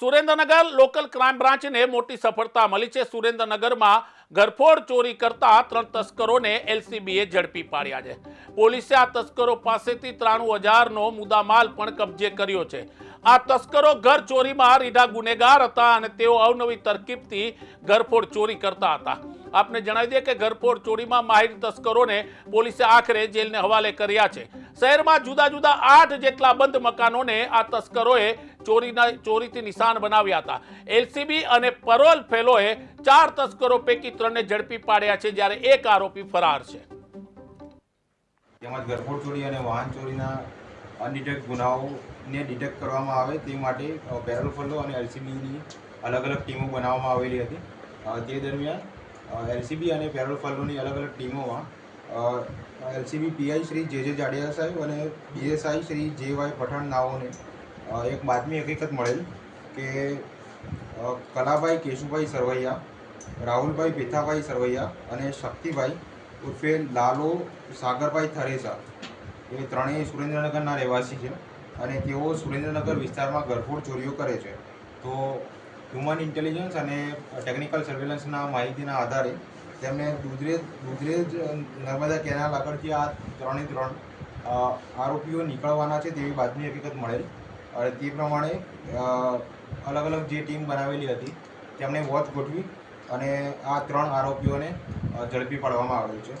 Surendranagar local crime બ્રાન્ચને મોટી સફળતા મળી છે. સુરેન્દ્રનગરમાં ઘરફોડ ચોરી કરતા ત્રણ તસ્કરોને એલસીબીએ ઝડપી પાડ્યા છે. પોલીસે આ તસ્કરો પાસેથી ત્રાણું હજારનો મુદ્દામાલ પણ કબજે કર્યો છે. આ તસ્કરો ઘર ચોરીમાં રીઢા ગુનેગાર હતા અને તેઓ અવનવી તરકીબથી ઘરફોડ ચોરી કરતા હતા. આપને જણાવી દઈએ કે ઘરફોડ ચોરીમાં માહિર તસ્કરોને પોલીસે આખરે જેલને હવાલે કર્યા છે. શહેરમાં જુદા જુદા આઠ જેટલા બંધ મકાનોને આ તસ્કરોએ ચોરીના ચોરીથી નિશાન બનાવ્યા હતા. એલસીબી અને પરોલ ફેલોએ ચાર તસ્કરો પૈકી ત્રણને ઝડપી પાડ્યા છે જ્યારે એક આરોપી ફરાર છે. તેમજ ગરફોડ ચોરી અને વાહન ચોરીના અનડિટેક્ટ ગુનાઓને ડિટેક્ટ કરવામાં આવે તે માટે અ, પેરોલ ફલો અને એલસીબીની અલગ અલગ ટીમો બનાવવામાં આવેલી હતી. તે દરમિયાન એલસીબી અને પેરોલ ફલોની અલગ અલગ ટીમોમાં એલસીબી પીઆઈ શ્રી જે જે જાડેજા સાહેબ અને બીએસઆઈ શ્રી જે વાય પઠાણ નાઓને એક બાતમી હકીકત મળેલ કે કલાભાઈ કેશુભાઈ સરવૈયા, રાહુલભાઈ ભીથાભાઈ સરવૈયા અને શક્તિભાઈ ઉર્ફે લાલો સાગરભાઈ થરેસા, એ ત્રણેય સુરેન્દ્રનગરના રહેવાસી છે અને તેઓ સુરેન્દ્રનગર વિસ્તારમાં ઘરફોડ ચોરીઓ કરે છે. તો હ્યુમન ઇન્ટેલિજન્સ અને ટેકનિકલ સર્વેલન્સના માહિતીના આધારે તેમને દુધરેજ દુધરેજ નર્મદા કેનાલ આગળથી આ ત્રણે ત્રણ આરોપીઓ નીકળવાના છે તેવી બાતમી હકીકત મળેલ. અને તે પ્રમાણે અલગ અલગ જે ટીમ બનાવેલી હતી, તેમણે વોચ ગોઠવી અને આ ત્રણ આરોપીઓને ઝડપી પાડવામાં આવેલ છે.